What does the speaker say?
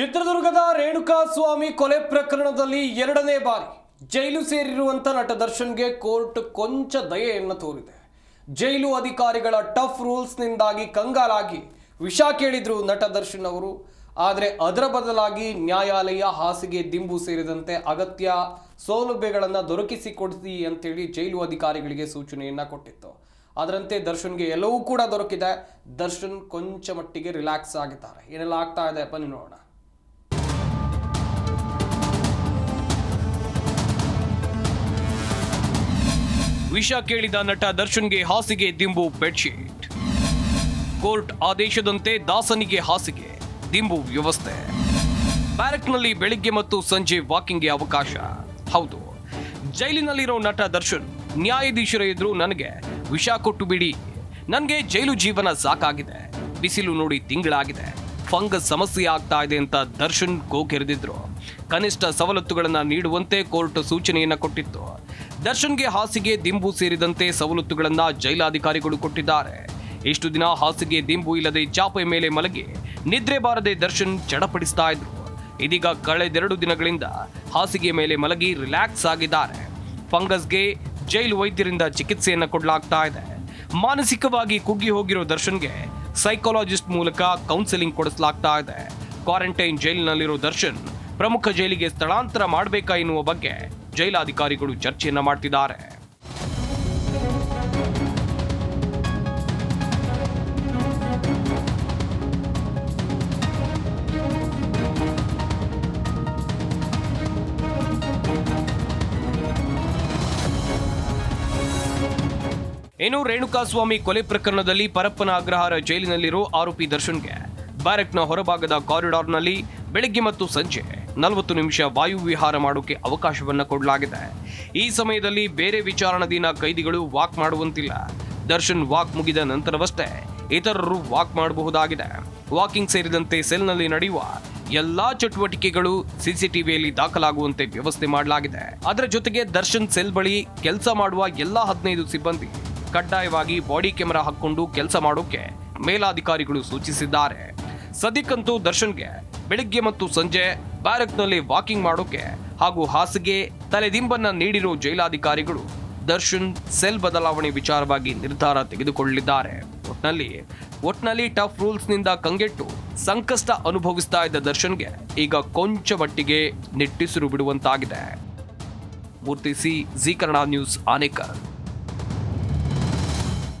ಚಿತ್ರದುರ್ಗದ ರೇಣುಕಾ ಸ್ವಾಮಿ ಕೊಲೆ ಪ್ರಕರಣದಲ್ಲಿ ಎರಡನೇ ಬಾರಿ ಜೈಲು ಸೇರಿರುವಂತ ನಟ ದರ್ಶನ್ಗೆ ಕೋರ್ಟ್ ಕೊಂಚ ದಯೆಯನ್ನು ತೋರಿದೆ. ಜೈಲು ಅಧಿಕಾರಿಗಳ ಟಫ್ ರೂಲ್ಸ್ನಿಂದಾಗಿ ಕಂಗಾಲಾಗಿ ವಿಷ ಕೇಳಿದ್ರು ನಟ ದರ್ಶನ್ ಅವರು. ಆದರೆ ಅದರ ಬದಲಾಗಿ ನ್ಯಾಯಾಲಯ ಹಾಸಿಗೆ ದಿಂಬು ಸೇರಿದಂತೆ ಅಗತ್ಯ ಸೌಲಭ್ಯಗಳನ್ನು ದೊರಕಿಸಿಕೊಡಿಸಿ ಅಂತೇಳಿ ಜೈಲು ಅಧಿಕಾರಿಗಳಿಗೆ ಸೂಚನೆಯನ್ನ ಕೊಟ್ಟಿತ್ತು. ಅದರಂತೆ ದರ್ಶನ್ಗೆ ಎಲ್ಲವೂ ಕೂಡ ದೊರಕಿದೆ. ದರ್ಶನ್ ಕೊಂಚ ಮಟ್ಟಿಗೆ ರಿಲ್ಯಾಕ್ಸ್ ಆಗಿದ್ದಾರೆ. ಏನೆಲ್ಲ ಆಗ್ತಾ ಇದೆ? ಬನ್ನಿ ನೋಡೋಣ. ವಿಷ ಕೇಳಿದ ನಟ ದರ್ಶನ್ಗೆ ಹಾಸಿಗೆ ದಿಂಬು ಬೆಡ್ಶೀಟ್. ಕೋರ್ಟ್ ಆದೇಶದಂತೆ ದಾಸನಿಗೆ ಹಾಸಿಗೆ ದಿಂಬು ವ್ಯವಸ್ಥೆ. ಬ್ಯಾರಕ್ನಲ್ಲಿ ಬೆಳಿಗ್ಗೆ ಮತ್ತು ಸಂಜೆ ವಾಕಿಂಗ್ಗೆ ಅವಕಾಶ. ಹೌದು, ಜೈಲಿನಲ್ಲಿರೋ ನಟ ದರ್ಶನ್, ನ್ಯಾಯಾಧೀಶರ ಎದುರು ನನಗೆ ವಿಷ ಕೊಟ್ಟು ಬಿಡಿ. ನನಗೆ ಜೈಲು ಜೀವನ ಸಾಕಾಗಿದೆ. ಬಿಸಿಲು ನೋಡಿ ತಿಂಗಳಾಗಿದೆ. ಫಂಗಸ್ ಸಮಸ್ಯೆ ಆಗ್ತಾ ಇದೆ ಅಂತ ದರ್ಶನ್ ಕೋಕೆರೆದಿದ್ರು ಕನಿಷ್ಠ ಸವಲತ್ತುಗಳನ್ನು ನೀಡುವಂತೆ ಕೋರ್ಟ್ ಸೂಚನೆಯನ್ನು ಕೊಟ್ಟಿತ್ತು. ದರ್ಶನ್ಗೆ ಹಾಸಿಗೆ ದಿಂಬು ಸೇರಿದಂತೆ ಸವಲತ್ತುಗಳನ್ನ ಜೈಲಾಧಿಕಾರಿಗಳು ಕೊಟ್ಟಿದ್ದಾರೆ. ಇಷ್ಟು ದಿನ ಹಾಸಿಗೆ ದಿಂಬು ಇಲ್ಲದೆ ಚಾಪೆ ಮೇಲೆ ಮಲಗಿ ನಿದ್ರೆ ಬಾರದೆ ದರ್ಶನ್ ಚಡಪಡಿಸ್ತಾ ಇದ್ರು. ಇದೀಗ ಕಳೆದೆರಡು ದಿನಗಳಿಂದ ಹಾಸಿಗೆ ಮೇಲೆ ಮಲಗಿ ರಿಲ್ಯಾಕ್ಸ್ ಆಗಿದ್ದಾರೆ. ಫಂಗಸ್ಗೆ ಜೈಲು ವೈದ್ಯರಿಂದ ಚಿಕಿತ್ಸೆಯನ್ನ ಕೊಡಲಾಗ್ತಾ ಇದೆ. ಮಾನಸಿಕವಾಗಿ ಕುಗ್ಗಿ ಹೋಗಿರೋ ದರ್ಶನ್ಗೆ ಸೈಕಾಲಜಿಸ್ಟ್ ಮೂಲಕ ಕೌನ್ಸೆಲಿಂಗ್ ಕೊಡಿಸಲಾಗ್ತಾ ಇದೆ. ಕ್ವಾರಂಟೈನ್ ಜೈಲಿನಲ್ಲಿರೋ ದರ್ಶನ್ ಪ್ರಮುಖ ಜೈಲಿಗೆ ಸ್ಥಳಾಂತರ ಮಾಡಬೇಕಾ ಎನ್ನುವ ಬಗ್ಗೆ ಜೈಲಾಧಿಕಾರಿಗಳು ಚರ್ಚೆಯನ್ನ ಮಾಡ್ತಿದ್ದಾರೆ. ಇನ್ನು ರೇಣುಕಾಸ್ವಾಮಿ ಕೊಲೆ ಪ್ರಕರಣದಲ್ಲಿ ಪರಪ್ಪನ ಅಗ್ರಹಾರ ಜೈಲಿನಲ್ಲಿರೋ ಆರೋಪಿ ದರ್ಶನ್ಗೆ ಬ್ಯಾರಕ್ನ ಹೊರಭಾಗದ ಕಾರಿಡಾರ್ನಲ್ಲಿ ಬೆಳಗ್ಗೆ ಮತ್ತು ಸಂಜೆ ನಲವತ್ತು ನಿಮಿಷ ವಾಯು ವಿಹಾರ ಮಾಡೋಕೆ ಅವಕಾಶವನ್ನು ಕೊಡಲಾಗಿದೆ. ಈ ಸಮಯದಲ್ಲಿ ಬೇರೆ ವಿಚಾರಣಾಧೀನ ಕೈದಿಗಳು ವಾಕ್ ಮಾಡುವಂತಿಲ್ಲ. ದರ್ಶನ್ ವಾಕ್ ಮುಗಿದ ನಂತರವಷ್ಟೇ ಇತರರು ವಾಕ್ ಮಾಡಬಹುದಾಗಿದೆ. ವಾಕಿಂಗ್ ಸೇರಿದಂತೆ ಸೆಲ್ನಲ್ಲಿ ನಡೆಯುವ ಎಲ್ಲಾ ಚಟುವಟಿಕೆಗಳು ಸಿಸಿಟಿವಿಯಲ್ಲಿ ದಾಖಲಾಗುವಂತೆ ವ್ಯವಸ್ಥೆ ಮಾಡಲಾಗಿದೆ. ಅದರ ಜೊತೆಗೆ ದರ್ಶನ್ ಸೆಲ್ ಬಳಿ ಕೆಲಸ ಮಾಡುವ ಎಲ್ಲಾ ಹದಿನೈದು ಸಿಬ್ಬಂದಿ ಕಡ್ಡಾಯವಾಗಿ ಬಾಡಿ ಕ್ಯಾಮೆರಾ ಹಾಕೊಂಡು ಕೆಲಸ ಮಾಡೋಕೆ ಮೇಲಾಧಿಕಾರಿಗಳು ಸೂಚಿಸಿದ್ದಾರೆ. ಸದ್ಯಕ್ಕಂತೂ ದರ್ಶನ್ಗೆ ಬೆಳಿಗ್ಗೆ ಮತ್ತು ಸಂಜೆ ಬ್ಯಾರಕ್ನಲ್ಲಿ ವಾಕಿಂಗ್ ಮಾಡೋಕೆ ಹಾಗೂ ಹಾಸಿಗೆ, ತಲೆದಿಂಬನ್ನ ನೀಡಿರೋ ಜೈಲಾಧಿಕಾರಿಗಳು ದರ್ಶನ್ ಸೆಲ್ ಬದಲಾವಣೆ ವಿಚಾರವಾಗಿ ನಿರ್ಧಾರ ತೆಗೆದುಕೊಳ್ಳಲಿದ್ದಾರೆ. ಒಟ್ನಲ್ಲಿ ಒಟ್ನಲ್ಲಿ ಟಫ್ ರೂಲ್ಸ್ನಿಂದ ಕಂಗೆಟ್ಟು ಸಂಕಷ್ಟ ಅನುಭವಿಸ್ತಾ ಇದ್ದ ದರ್ಶನ್ಗೆ ಈಗ ಕೊಂಚ ಮಟ್ಟಿಗೆ ನಿಟ್ಟಿಸಿರು ಬಿಡುವಂತಾಗಿದೆ. Murthy C G Kannada news ಆನೇಕರ್